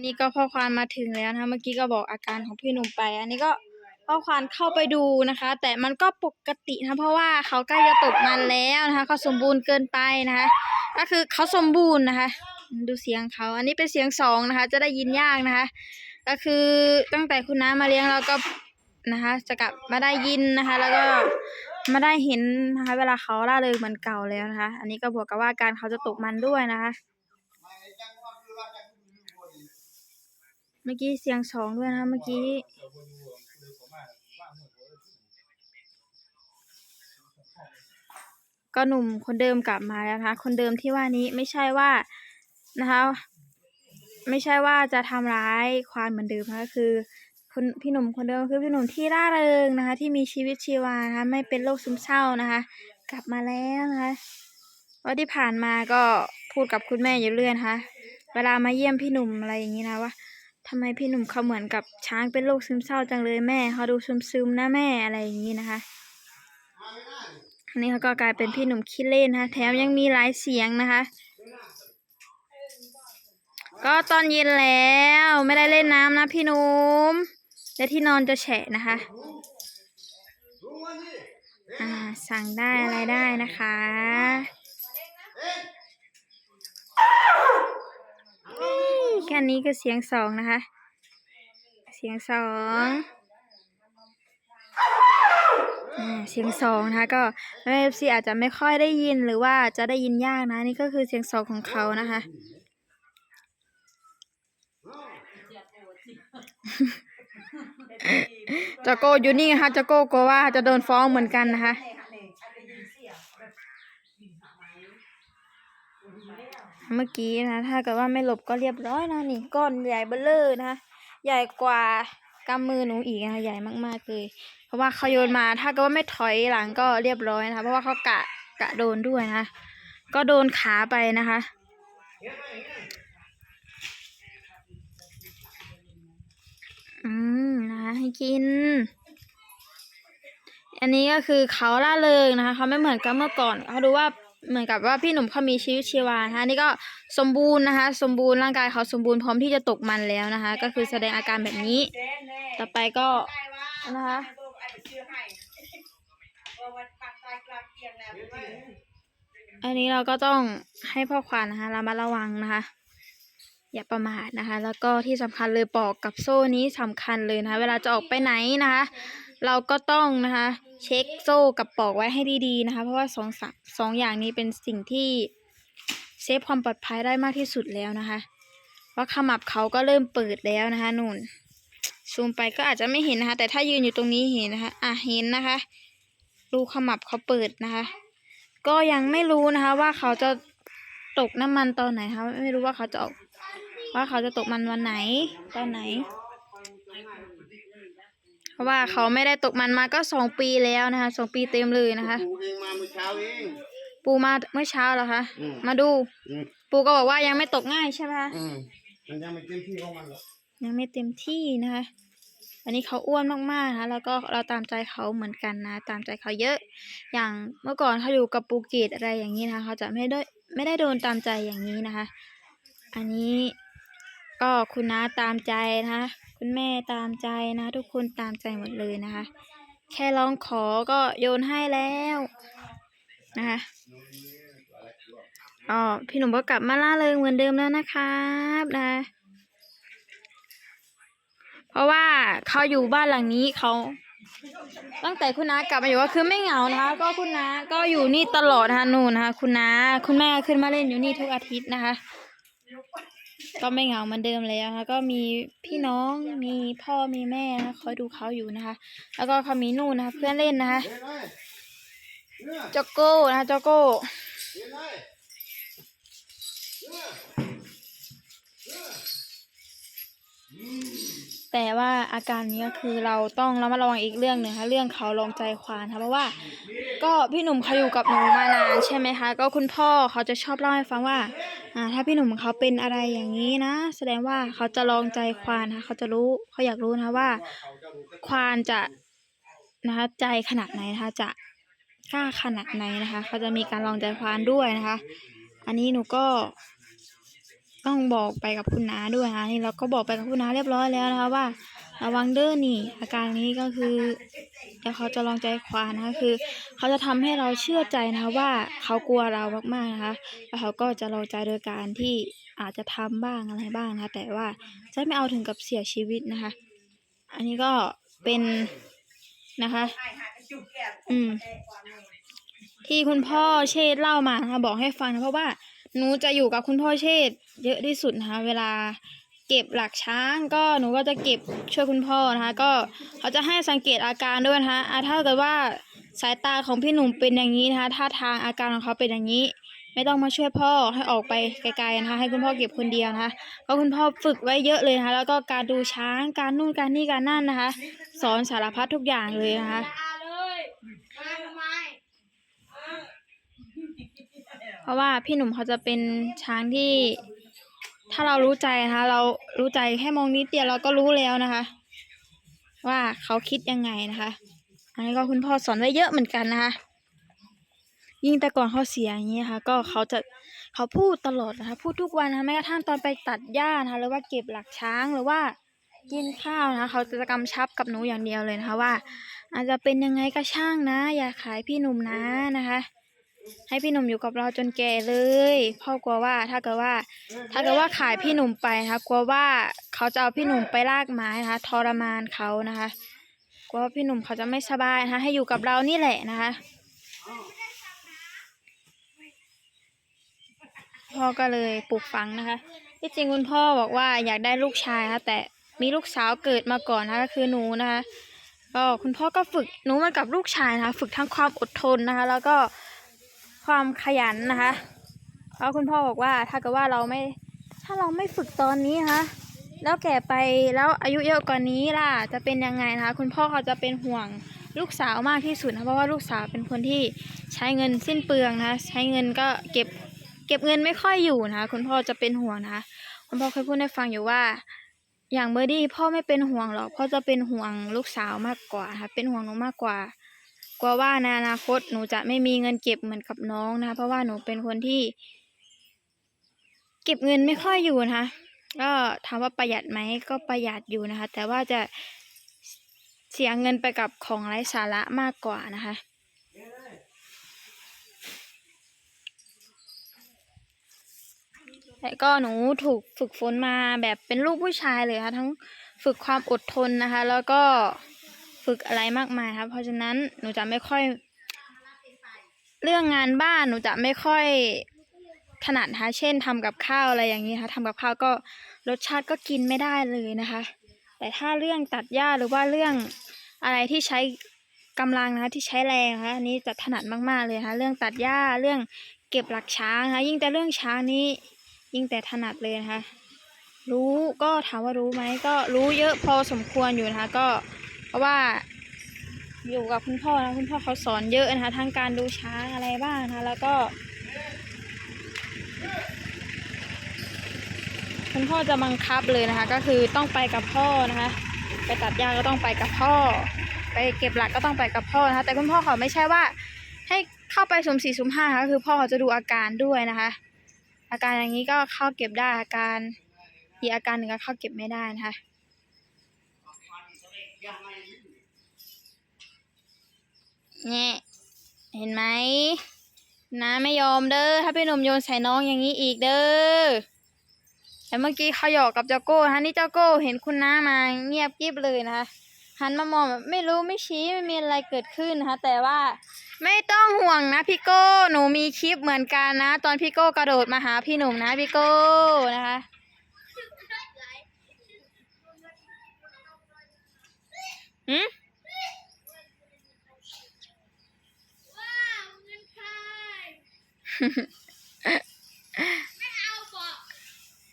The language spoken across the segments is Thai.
นนี้ก็พ่อควานมาถึงแล้วนะคะเมื่อกี้ก็บอกอาการของพี่หนุ่มไป อันนี้ก็พ่อควานเข้าไปดูนะคะ แต่มันก็ปกตินะเพราะว่าเขาใกล้จะตกมันแล้วนะคะเขาสมบูรณ์เกินไปนะคะ ก็คือเขาสมบูรณ์นะคะ ดูเสียงเขาอันนี้เป็นเสียงสองนะคะ จะได้ยินยากนะคะ ก็คือตั้งแต่คุณน้ามาเลี้ยงเราก็นะคะ จะกลับมาได้ยินนะคะ แล้วก็มาได้เห็นนะคะ เวลาเขาล่าเริงเหมือนเก่าแล้วนะคะ อันนี้ก็บวกกับว่าการเขาจะตกมันด้วยนะคะ เมื่อกี้เสียงสองด้วยนะคะเมื่อกี้ก็หนุ่มคนเดิมกลับมาแล้วนะคะ คนเดิมที่ว่านี้ไม่ใช่ว่านะคะ ไม่ใช่ว่าจะทำร้ายควานเหมือนเดิมนะคะคือคนพี่หนุ่มคนเดิมคือพี่หนุ่มที่ร่าเริงนะคะ ที่มีชีวิตชีวานะคะไม่เป็นโรคซึมเศร้านะคะ กลับมาแล้วนะคะว่าที่ผ่านมาก็พูดกับคุณแม่อยู่เรื่อยนะคะ เวลามาเยี่ยมพี่หนุ่มอะไรอย่างนี้นะว่า ทำไมพี่หนุ่มเขาเหมือนกับช้างเป็นโรคซึมเศร้าจังเลยแม่เขาดูซึมๆนะแม่อะไรอย่างนี้นะคะอันนี้เขาก็กลายเป็นพี่หนุ่มขี้เล่นนะคะแถมยังมีหลายเสียงนะคะ ก็ตอนเย็นแล้วไม่ได้เล่นน้ำนะพี่หนุ่มและที่นอนจะแฉะนะคะอ่าสั่งได้อะไรได้นะคะแค่นี้ก็เสียงสองนะคะ เสียงสองเสียงสองนะคะก็แม่เอฟซีอาจจะไม่ค่อยได้ยินหรือว่าจะได้ยินยากนะ นี่ก็คือเสียงสองของเขานะคะจาโก้อยู่นี่นะคะจาโก้กลัวว่าจะโดนฟ้องเหมือนกันนะคะ เมื่อกี้นะ ถ้าเกิดว่าไม่หลบก็เรียบร้อยนะนี่ก้อนใหญ่เบ้อเลอนะคะใหญ่กว่ากำมือหนูอีกนะใหญ่มากๆเลย เพราะว่าเขาโยนมาถ้าเกิดว่าไม่ถอยหลังก็เรียบร้อยนะคะเพราะว่าเขากะกะโดนด้วยนะคะก็โดนขาไปนะคะอืมนะคะให้กิน อันนี้ก็คือเขาล่าเริงนะคะเขาไม่เหมือนกับเมื่อก่อนเขาดูว่า เหมือนกับว่าพี่หนุ่มเขามีชีวิตชีวานะคะนี่ก็สมบูรณ์นะคะ สมบูรณ์ร่างกายเขาสมบูรณ์พร้อมที่จะตกมันแล้วนะคะ ก็คือแสดงอาการแบบนี้ ต่อไปก็นะคะอันนี้เราก็ต้องให้พ่อควานนะคะรามาระวังนะคะ อย่าประมาทนะคะ แล้วก็ที่สำคัญเลยปอกกับโซ่นี้สำคัญเลยนะคะ เวลาจะออกไปไหนนะคะ เราก็ต้องนะคะ เช็คโซ่กับปอกไว้ให้ดีๆนะคะ เพราะว่าสองสามสองอย่างนี้เป็นสิ่งที่เซฟความปลอดภัยได้มากที่สุดแล้วนะคะเพราะขมับเขาก็เริ่มเปิดแล้วนะคะนุ่นซูมไปก็อาจจะไม่เห็นนะคะ แต่ถ้ายืนอยู่ตรงนี้เห็นนะคะ อะเห็นนะคะรูขมับเขาเปิดนะคะ ก็ยังไม่รู้นะคะ ว่าเขาจะตกน้ำมันตอนไหนคะไม่รู้ว่าเขาจะออกว่าเขาจะตกมันวันไหนตอนไหน ราะว่าเขาไม่ได้ตกมันมาก็สองปีแล้วนะคะสองปีเต็มเลยนะคะ ปูเองมาเมื่อเช้าเอง ปูมาเมื่อเช้าเหรอคะอืม มาดู อืมปูก็บอกว่ายังไม่ตกง่ายใช่ไหมคะอืมมันยังไม่เต็มที่ของมันหรอกยังไม่เต็มที่นะคะอันนี้เขาอ้วนมากๆนะคะแล้วก็เราตามใจเขาเหมือนกันนะตามใจเขาเยอะ อย่างเมื่อก่อนเขาอยู่กับปูเกตอะไรอย่างนี้นะคะเขาจะไม่ได้ไม่ได้โดนตามใจอย่างนี้นะคะ อันนี้ก็คุณน้าตามใจนะคะ คุณแม่ตามใจนะ ทุกคนตามใจหมดเลยนะคะ แค่ร้องขอก็โยนให้แล้วนะคะอ๋อพี่หนุ่มก็กลับมาล่าเริงเหมือนเดิมแล้วนะครับนะ เพราะว่าเขาอยู่บ้านหลังนี้เขาตั้งแต่คุณน้ากลับมาอยู่ก็คือไม่เหงานะคะ ก็คุณน้าก็อยู่นี่ตลอดนะคะนู่นนะคะ คุณน้าคุณแม่ขึ้นมาเล่นอยู่นี่ทุกอาทิตย์นะคะ ก็ไม่เหงาเหมือนเดิมแล้วนะคะก็มีพี่น้องมีพ่อมีแม่นะคอยดูเขาอยู่นะคะ แล้วก็เขามีนู่นนะคะเพื่อนเล่นนะคะเห็อกโก้นะคะจอกโก้แต่ว่าอาการนี้ก็คือเราต้องระมัดระวังอีกเรื่องหนึ่งค่ะเรื่องเขาลองใจควานค่ะเพราะว่า ก็พี่หนุ่มเขาอยู่กับหนูมานานใช่ไหมคะ ก็คุณพ่อเขาจะชอบเล่าให้ฟังว่า อ่าถ้าพี่หนุ่มเขาเป็นอะไรอย่างนี้นะ แสดงว่าเขาจะลองใจควานนะคะเขาจะรู้เขาอยากรู้นะคะว่า ควานจะนะคะใจขนาดไหนนะคะจะกล้าขนาดไหนนะคะเขาจะมีการลองใจควานด้วยนะคะ อันนี้หนูก็ต้องบอกไปกับคุณน้าด้วยนะนี่เราก็บอกไปกับคุณน้าเรียบร้อยแล้วนะคะว่า ระวังเด้อนี่ อาการนี้ก็คือเดี๋ยวเขาจะลองใจควานะคะคือ เขาจะทำให้เราเชื่อใจนะคะว่าเขากลัวเรามากๆนะคะแล้วเขาก็จะลองใจโดยการที่อาจจะทำบ้างอะไรบ้างนะคะแต่ว่าจะไม่เอาถึงกับเสียชีวิตนะคะ อันนี้ก็เป็นนะคะ อืม ที่คุณพ่อเชษ์เล่ามานะคะบอกให้ฟังนะเพราะว่าหนูจะอยู่กับคุณพ่อเชษ์เยอะที่สุดนะคะเวลา เก็บหลักช้างก็หนูก็จะเก็บช่วยคุณพ่อนะคะก็เขาจะให้สังเกตอาการด้วยนะคะอะถ้าเกิดว่าสายตาของพี่หนุ่มเป็นอย่างนี้นะคะท่าทางอาการของเขาเป็นอย่างนี้ ไม่ต้องมาช่วยพ่อให้ออกไปไกลๆนะคะให้คุณพ่อเก็บคนเดียวนะคะเพราะคุณพ่อฝึกไว้เยอะเลยนะคะแล้วก็การดูช้างการนู่นการนี่การนั่นนะคะ สอนสารพัดทุกอย่างเลยนะคะเพราะว่าพี่หนุ่มเขาจะเป็นช้างที่ ถ้าเรารู้ใจนะคะเรารู้ใจแค่มองนิดเดียวเราก็รู้แล้วนะคะ ว่าเขาคิดยังไงนะคะ อันนี้ก็คุณพ่อสอนไว้เยอะเหมือนกันนะคะ ยิ่งแต่ก่อนเขาเสียอย่างนี้ค่ะ ก็เขาจะเขาพูดตลอดนะคะ พูดทุกวันนะคะแม้กระทั่งตอนไปตัดหญ้านะคะหรือว่าเก็บหลักช้างหรือว่ากินข้าวนะคะ เขาจะกำชับกับหนูอย่างเดียวเลยนะคะว่า อาจจะเป็นยังไงก็ช่างนะ อย่าขายพี่หนุ่มนะนะคะ ให้พี่หนุ่มอยู่กับเราจนแก่เลยพ่อกลัวว่าถ้าเกิดว่า ถ้าเกิดว่าขายพี่หนุ่มไปนะคะกลัวว่าเขาจะเอาพี่หนุ่มไปลากไม้นะคะทรมานเขานะคะกลัวว่าพี่หนุ่มเขาจะไม่สบายนะคะให้อยู่กับเรานี่แหละนะคะพ่อก็เลยปลูกฝังนะคะ ที่จริงคุณพ่อบอกว่าอยากได้ลูกชายนะะแต่มีลูกสาวเกิดมาก่อนนะคะก็คือหนูนะคะก็คุณพ่อก็ฝึกหนูมากับลูกชายนะคะ ฝึกทั้งความอดทนนะคะ แล้วก็ ความขยันนะคะ เพราะคุณพ่อบอกว่าถ้าเกิดว่าเราไม่ถ้าเราไม่ฝึกตอนนี้นะคะแล้วแก่ไปแล้วอายุเยอะกว่านี้ล่ะจะเป็นยังไงนะคะ คุณพ่อเขาจะเป็นห่วงลูกสาวมากที่สุดนะเพราะว่าลูกสาวเป็นคนที่ใช้เงินสิ้นเปลืองนะคะใช้เงินก็เก็บเก็บเงินไม่ค่อยอยู่นะคะ คุณพ่อจะเป็นห่วงนะคะคุณพ่อเคยพูดให้ฟังอยู่ว่า อย่างเบอร์ดี้พ่อไม่เป็นห่วงหรอกพ่อจะเป็นห่วงลูกสาวมากกว่าค่ะเป็นห่วงหนูมากกว่า กลัวว่าในอนาคตหนูจะไม่มีเงินเก็บเหมือนกับน้องนะคะเพราะว่าหนูเป็นคนที่ เก็บเงินไม่ค่อยอยู่นะคะก็ถามว่าประหยัดไหมก็ประหยัดอยู่นะคะ แต่ว่าจะเสียเงินไปกับของไร้สาระมากกว่านะคะแต่ก็หนูถูกฝึกฝนมาแบบเป็นลูกผู้ชายเลยค่ะทั้งฝึกความอดทนนะคะ แล้วก็ ฝึกอะไรมากมายครับ เพราะฉะนั้นหนูจะไม่ค่อย เรื่องงานบ้านหนูจะไม่ค่อยถนัดนะคะเช่นทำกับข้าวอะไรอย่างนี้ค่ะทำกับข้าวก็รสชาติก็กินไม่ได้เลยนะคะ แต่ถ้าเรื่องตัดหญ้าหรือว่าเรื่องอะไรที่ใช้กำลังนะคะที่ใช้แรงนะคะอันนี้จะถนัดมากๆเลยนะคะเรื่องตัดหญ้าเรื่องเก็บหลักช้างนะคะยิ่งแต่เรื่องช้างนี้ ยิ่งแต่ถนัดเลยนะคะรู้ก็ถามว่ารู้ไหมก็รู้เยอะพอสมควรอยู่นะคะก็ เพราะว่าอยู่กับคุณพ่อนะคุณพ่อเขาสอนเยอะนะคะทั้งการดูช้างอะไรบ้างนะคะแล้วก็ คุณพ่อจะบังคับเลยนะคะ ก็คือต้องไปกับพ่อนะคะ ไปตัดหญ้าก็ต้องไปกับพ่อ ไปเก็บหลักก็ต้องไปกับพ่อนะคะ แต่คุณพ่อเขาไม่ใช่ว่า ให้เข้าไปสุ่มสี่สุ่มห้านะคะคือพ่อเขาจะดูอาการด้วยนะคะ อาการอย่างนี้ก็เข้าเก็บได้อาการอีกอาการหนึ่งก็เข้าเก็บไม่ได้นะคะ เนี่ยเห็นไหมน้าไม่ยอมเด้อถ้าพี่หนุ่มโยนใส่น้องอย่างนี้อีกเด้อแต่เมื่อกี้เขาหยอกกับเจ้าโก้นะนี่เจ้าโก้เห็นคุณน้ามาเงียบกริบเลยนะคะหันมามองแบบไม่รู้ไม่ชี้ไม่มีอะไรเกิดขึ้นนะคะแต่ว่าไม่ต้องห่วงนะพี่โก้หนูมีคลิปเหมือนกันนะ ตอนพี่โก้กระโดดมาหาพี่หนุ่มนะพี่โก้นะคะหืม ว้าวเงินใคร ไม่เอาบอก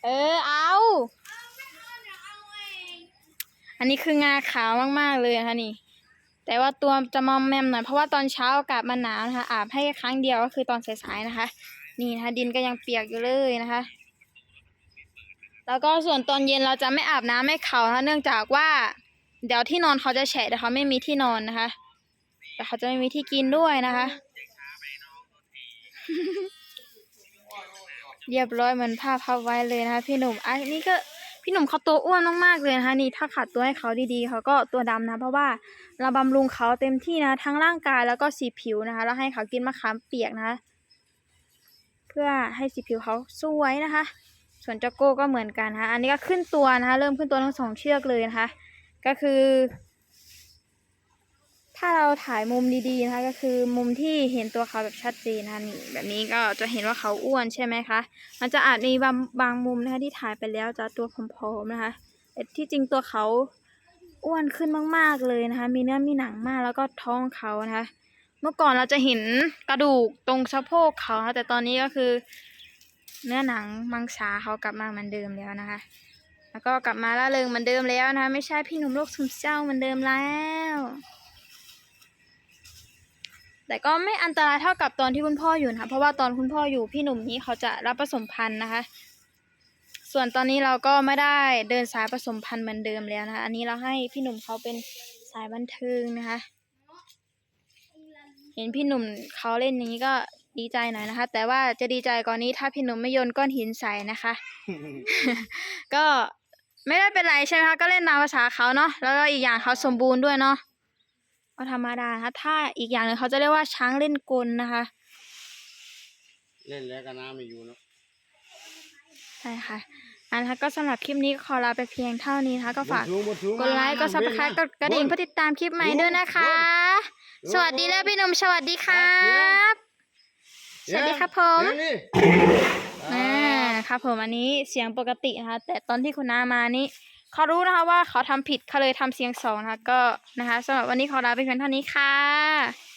เออเอา เอาไม่เอาเดี๋ยวเอาเองอันนี้คืองาขาวมากๆเลยนะคะนี่ แต่ว่าตัวจะมอมแมมหน่อยเพราะว่าตอนเช้าอากาศมันหนาวนะคะอาบให้ครั้งเดียวก็คือตอนสายๆนะคะ นี่นะคะดินก็ยังเปียกอยู่เลยนะคะ แล้วก็ส่วนตอนเย็นเราจะไม่อาบน้ำให้เขานะคะเนื่องจากว่า เดี๋ยวที่นอนเขาจะแฉะแต่เขาไม่มีที่นอนนะคะ แต่เขาจะไม่มีที่กินด้วยนะคะ เรียบร้อยเหมือนภาพพับไว้เลยนะคะ พี่หนุ่มอันนี้ก็พี่หนุ่มเขาตัวอ้วนมากๆเลยนะคะนี่ถ้าขัดตัวให้เขาดีๆเขาก็ตัวดำนะ เพราะว่าเราบำรุงเขาเต็มที่นะ ทั้งร่างกายแล้วก็สีผิวนะคะ แล้วให้เขากินมะขามเปียกนะคะ เพื่อให้สีผิวเขาสวยนะคะ ส่วนเจ้าโก้ก็เหมือนกันนะคะอันนี้ก็ขึ้นตัวนะคะ เริ่มขึ้นตัวทั้งสองเชือกเลยนะคะ ก็คือ ถ้าเราถ่ายมุมดีๆนะคะก็คือมุมที่เห็นตัวเขาแบบชัดเจนนะคะนี่แบบนี้ก็จะเห็นว่าเขาอ้วนใช่ไหมคะ มันจะอาจมีบางบางมุมนะคะที่ถ่ายไปแล้วจะตัวผอมๆนะคะแต่ที่จริงตัวเขาอ้วนขึ้นมากๆเลยนะคะ มีเนื้อมีหนังมากแล้วก็ท้องเขานะคะ เมื่อก่อนเราจะเห็นกระดูกตรงสะโพกเขานะแต่ตอนนี้ก็คือ เนื้อหนังมังสาเขากลับมาเหมือนเดิมแล้วนะคะ แล้วก็กลับมาล่าเริงเหมือนเดิมแล้วนะคะ ไม่ใช่พี่หนุ่มโรคซึมเศร้าเหมือนเดิมแล้ว แต่ก็ไม่อันตรายเท่ากับตอนที่คุณพ่ออยู่นะคะเพราะว่าตอนคุณพ่ออยู่พี่หนุ่มนี้เขาจะรับผสมพันธุ์นะคะ ส่วนตอนนี้เราก็ไม่ได้เดินสายผสมพันธุ์เหมือนเดิมแล้วนะคะ อันนี้เราให้พี่หนุ่มเขาเป็นสายบันเทิงนะคะ เห็นพี่หนุ่มเขาเล่นอย่างนี้ก็ดีใจหน่อยนะคะ แต่ว่าจะดีใจกว่อนนี้ถ้าพี่หนุ่มไม่โยนก้อนหินใส่นะคะ ก็ไม่ได้เป็นไรใช่ไหมคะก็เล่นตามภาษาเขาเนาะแล้วก็อีกอย่างเขาสมบูรณ์ด้วยเนาะ ก็ธรรมดานะคะถ้าอีกอย่างหนึงเขาจะเรียกว่าช้างเล่นกลนะคะ เล่นแล้วก็น้ำไม่อยู่เนาะใช่ค่ะ อันนะคะก็สำหรับคลิปนี้ก็ขอลาไปเพียงเท่านี้นะคะ ก็ฝากบนสูงบนสูงกดไลค์ กดซับสไครต์กดกระดิ่งเพื่อติดตามคลิปใหม่ด้วยนะคะ สวัสดีแล้วพี่หนุ่มสวัสดีครับ สวัสดีครับผม เดี๋ยวนี่อ่า ครับผมอันนี้เสียงปกตินะคะแต่ตอนที่คุณนามานี่ เขารู้นะคะว่าเขาทำผิดเขาเลยทำเสียงสองนะคะก็นะคะสำหรับวันนี้ขอลาไปเพียงเท่านี้ค่ะ